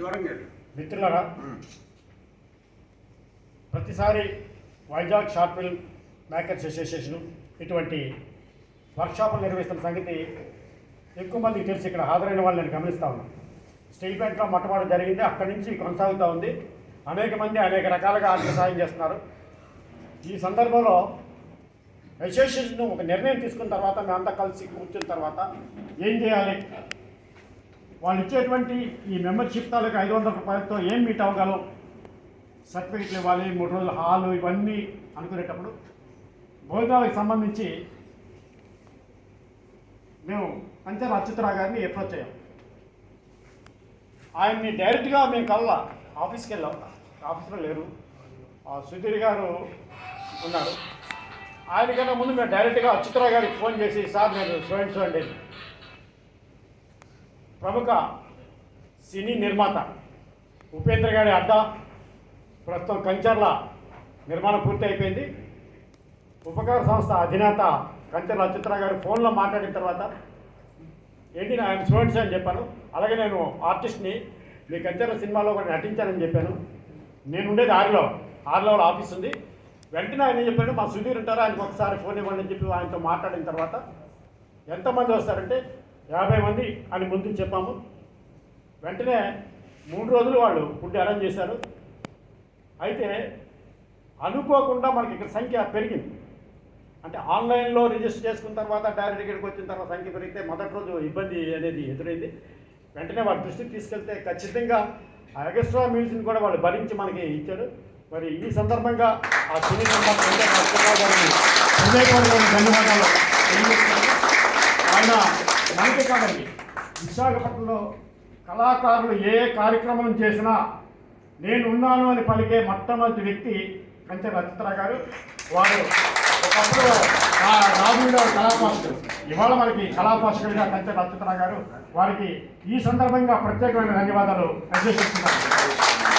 దూరంగా. మిత్రులరా. ప్రతిసారి Vizag short film makers association ఇటువంటి వర్క్షాపులు నిర్వహిస్తున్న సంగతి ఎక్కువ మందికి తెలిసి. ఇక్కడ హాజరైన వాళ్ళు నేను గమనిస్తా ఉన్నాను స్టీల్ ప్లాంట్లో మొట్టమొదటి జరిగింది. అక్కడి నుంచి కొనసాగుతూ ఉంది. అనేక మంది అనేక రకాలుగా ఆర్థిక సాయం చేస్తున్నారు. ఈ సందర్భంలో అసోసియేషన్ ఒక నిర్ణయం తీసుకున్న తర్వాత మేమంతా కలిసి కూర్చున్న తర్వాత ఏం చేయాలి? వాళ్ళు ఇచ్చేటువంటి ఈ మెంబర్షిప్ తాలూకు ఐదు వందల రూపాయలతో ఏం మీట్ అవ్వగలం? సర్టిఫికెట్లు ఇవ్వాలి మూడు రోజులు హాలు ఇవన్నీ అనుకునేటప్పుడు భోజనాలకు సంబంధించి మేము పంచర్ అచ్యుతరావు గారిని అప్రోచ్ అయ్యాం ఆయన్ని డైరెక్ట్గా మేము కల్లా ఆఫీస్కి వెళ్ళాం. ఆఫీస్లో లేరు. ఆ సుధీర్ గారు ఉన్నారు. ఆయన కన్నా ముందు మేము డైరెక్ట్గా అచ్యుతరావు గారికి ఫోన్ చేసి సార్ నేను స్టూడెంట్స్ అండి ప్రముఖ సినీ నిర్మాత ఉపేంద్ర గారి అడ్డ ప్రస్తుతం కంచర్ల నిర్మాణం పూర్తి అయిపోయింది ఉపకార సంస్థ అధినేత కంచర్ల అచ్యుతరావు గారు ఫోన్లో మాట్లాడిన తర్వాత ఏంటి నా ఆయన స్టూడెంట్స్ అని చెప్పాను. అలాగే నేను ఆర్టిస్ట్ని మీ కంచర్ల సినిమాలో కూడా నటించానని చెప్పాను. నేను ఉండేది ఆరులో. ఆరులో ఆఫీస్ ఉంది. వెంటనే ఆయన ఏం చెప్పాడు? మా సుధీర్ ఉంటారు? ఆయనకు ఒకసారి ఫోన్ ఇవ్వండి అని చెప్పి ఆయనతో మాట్లాడిన తర్వాత ఎంతమంది వస్తారంటే యాభై మంది అని ముందు చెప్పాము. వెంటనే మూడు రోజులు వాళ్ళు ఫుడ్ అరేంజ్ చేశారు. అయితే అనుకోకుండా మనకి ఇక్కడ సంఖ్య పెరిగింది. అంటే ఆన్లైన్లో రిజిస్టర్ చేసుకున్న తర్వాత డైరెక్ట్ ఇక్కడికి వచ్చిన తర్వాత సంఖ్య పెరిగితే మొదటి రోజు ఇబ్బంది అనేది ఎదురైంది. వెంటనే వాళ్ళ దృష్టికి తీసుకెళ్తే ఖచ్చితంగా ఆ ఎగస్ట్రా మీల్స్ని కూడా వాళ్ళు భరించి మనకి ఇచ్చారు. మరి ఈ సందర్భంగా ఆ సినీ ధన్యవాదాలు. ఆయన మనకే కాదండి విశాఖపట్నంలో కళాకారులు ఏ కార్యక్రమం చేసినా నేను ఉన్నాను అని పలికే మొట్టమొదటి వ్యక్తి కంచె రచిత్ర గారు. వారు ఒకప్పుడు ఆ రాజులో కళాపోషకులు ఇవాళ మనకి కళాపోషకులుగా కంచె రచిత్ర గారు వారికి ఈ సందర్భంగా ప్రత్యేకమైన ధన్యవాదాలు అభ్యసిస్తున్నాను